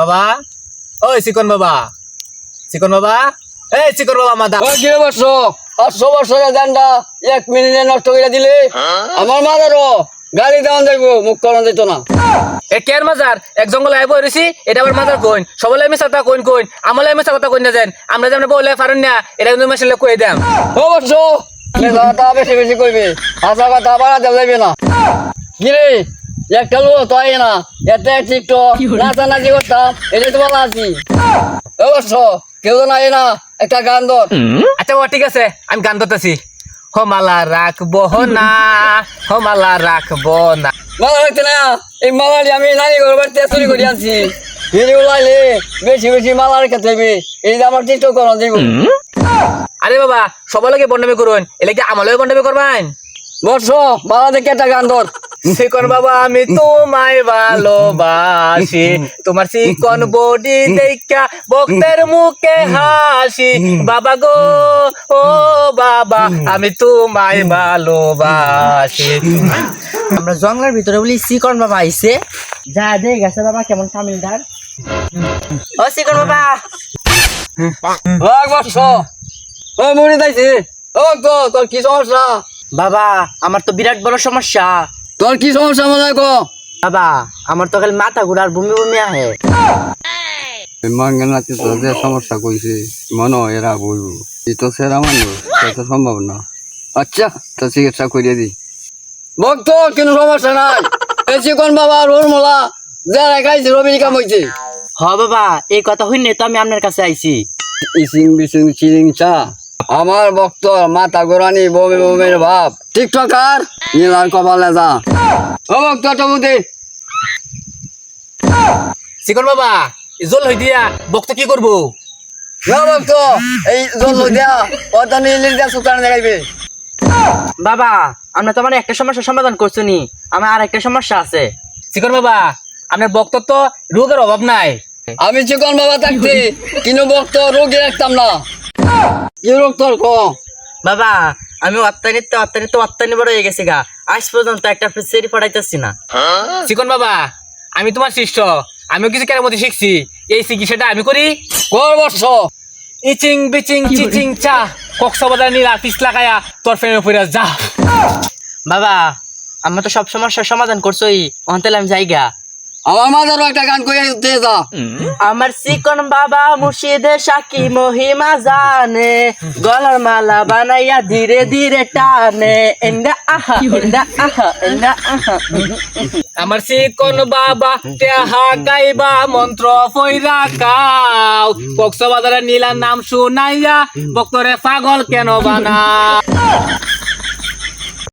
বাবা? ওই চিকন বাবা। চিকন বাবা? এই চিকন বাবা মাদা। ওই কি বছর পাঁচশো বছরের দানটা এক মিনিটে নষ্ট করে দিলে। আমার মাদারও গাড়ি দেওয়ান যাইবো মুখ করান যেত না। এ কেন মাজার? এক জঙ্গল আইব রইছি এটা আবার মাজার কইন। সবলে আমি সাথে কইন কইন আমলে আমি সাথে কইন না যেন। আমরা যেমন বলে পারেন না এটা কিন্তু মাসলে কই দাম। ও বৎস কথা বেশি বেশি কইবে। আসা কথা বাড়া যাইবে না। গিরে একটা লোক তো আই না। এতে টিকটক নাচা নাচি করতাম এটা তো ভালো আছি। ও বৎস কেউ তো নাই না একটা গান ধর। আচ্ছা বাবা ঠিক আছে আমি গান ধরতেছি। হমালা রাখব না হমালা রাখব না। মালা রাখতে না? এই মালাটি আমি নানি ঘর বাড়িতে চুরি করে আনছি। ভিডিও লাইলে বেশি বেশি মালা রেখে থাকবে এই যে আমার টিকটক করা দিব আরে বাবা সবার লগে বন্ডামি করুন এলাকা আমালেও বন্ডামি করবেন? বর্ষ মালা দেখে একটা গান ধর। চিকন বাবা আমি তোমায় ভালোবাসি। তোমার চিকন বডি দেখা ভক্তের মুখে হাসি। বাবা গো ও বাবা আমি তোমায় ভালোবাসি। আমরা জঙ্গলের ভিতরে বলি চিকন বাবা আইছে। যা দে গেছে বাবা কেমন তামিলদার ও চিকন বাবা। ও মরে যাইছে। ও তোর কি সমস্যা? বাবা আমার তো বিরাট বড় সমস্যা। তোর কি সমস্যা মনে কো? বাবা আমার তো খালি মাথা ঘুরার বমি বমি আহে। মাঙ্গেনাতে তো যে সমস্যা কইছে মনে হয় এরা বলব এই তো সেরা মানুষ সেটা সম্ভব না। আচ্ছা তো চিকিৎসা করিয়ে দিই ভক্ত কোনো সমস্যা নাই। এই চিকন বাবা রোর মোলা যারা খাইছে রবি কাম হইছে। হ বাবা এই কথা হইনে তো আমি আপনার কাছে আইছি। ইসিং বিসিং চিরিং চা। আমার ভক্ত মাথা গোরানি বমি বমির ভাব। টিকটকার? নীলার কপালে যা। ও ভক্ত টমুদি চিকন বাবা জল হই দিয়া বক্ত কি করব? না ভক্ত এই জল হই দিয়া অত নীলির দিয়া সুতান দেখাইবে। বাবা আমরা তো আমার একটা সমস্যার সমাধান করছ নি। আমার আর একটা সমস্যা আছে। চিকন বাবা আপনার বক্ত তো রোগের অভাব নাই। আমি চিকন বাবা থাকতে কিন্তু ভক্ত রোগী রাখতাম না। তোর ক? বাবা আমি অত্যানিত অত্যানিত অত্যানি বড় হয়ে গেছি গা। আজ পর্যন্ত একটা পড়াইতেছি না। চিকন বাবা আমি তোমার শিষ্য। আমিও কিছু কেরামতি শিখছি। এই চিকিৎসাটা আমি করি কর বর্ষ ইচিং বিচিং চিচিং চা কক্সবাজার নীলা পিস লাগায়া তোর ফ্রেমে পড়ে যা। বাবা আমরা তো সব সমস্যার সমাধান করছোই। অন্তেল আমি যাইগা আমার মাথারও একটা গান কইয়া দিয়ে যা। আমার চিকন বাবা মুর্শিদে সাকি মহিমা জানে গলার মালা বানাইয়া ধীরে ধীরে টানে। এন্ডা আহা এন্ডা আহা এন্ডা আহা। আমার চিকন বাবা তেহা গাইবা মন্ত্র ফইরা কাও। কক্সবাজারের নীলার নাম শুনাইয়া বক্তরে পাগল কেন বানা